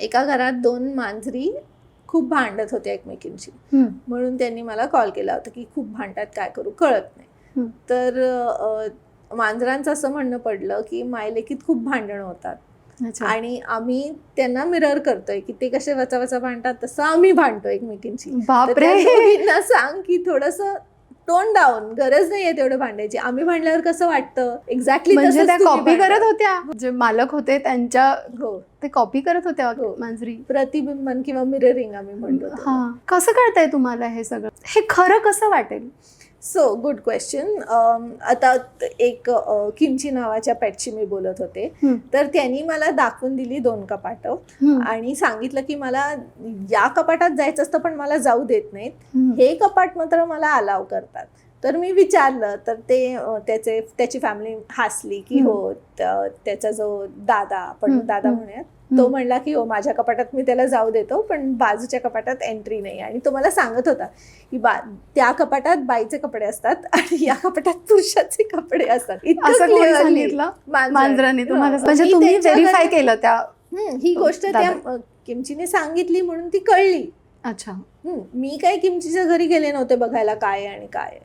एका घरात दोन मांजरी खूप भांडत होत्या एकमेकींशी. म्हणून त्यांनी मला कॉल केला होता की खूप भांडतात काय करू कळत नाही. तर मांजरांचं असं म्हणणं पडलं की मायलेकीत खूप भांडणं होतात. आणि आम्ही त्यांना मिरर करतोय की ते कसे वचा वचा भांडतात तसं आम्ही भांडतो एकमेकींशी. सांग की थोडस टोन डाऊन गरज नाहीये तेवढं भांडायची. आम्ही भांडल्यावर कसं वाटतं? एक्झॅक्टली म्हणजे त्या कॉपी करत होत्या. जे मालक होते त्यांच्या हो. ते कॉपी करत होत्या हो. मांजरी. प्रतिबिंबन किंवा मिररिंग आम्ही म्हणतो. हा. कसं कळतंय तुम्हाला हे सगळं? हे खरं कसं वाटेल? सो गुड क्वेश्चन आता एक किमची नावाच्या पेटची मी बोलत होते. तर त्यांनी मला दाखवून दिली दोन कपाटं. आणि सांगितलं की मला या कपाटात जायचं असतं पण मला जाऊ देत नाहीत. हे कपाट मात्र मला अलाव करतात तर मी विचारलं तर ते त्याचे त्याची फॅमिली हसली की. हो त्या- त्याचा जो दादा आपण दादा. म्हणूयात तो. म्हणला की हो माझ्या कपाटात मी त्याला जाऊ देतो पण बाजूच्या कपाटात एंट्री नाही आणि तो मला सांगत होता की बा त्या कपाटात बाईचे कपडे असतात आणि या कपाटात पुरुषाचे कपडे असतात इतकं मांजराने. हो. म्हणजे व्हेरीफाय घरी- केलं त्या ही गोष्ट त्या किमचीने सांगितली म्हणून ती कळली अच्छा मी काही किमचीच्या घरी गेले नव्हते बघायला काय आणि काय.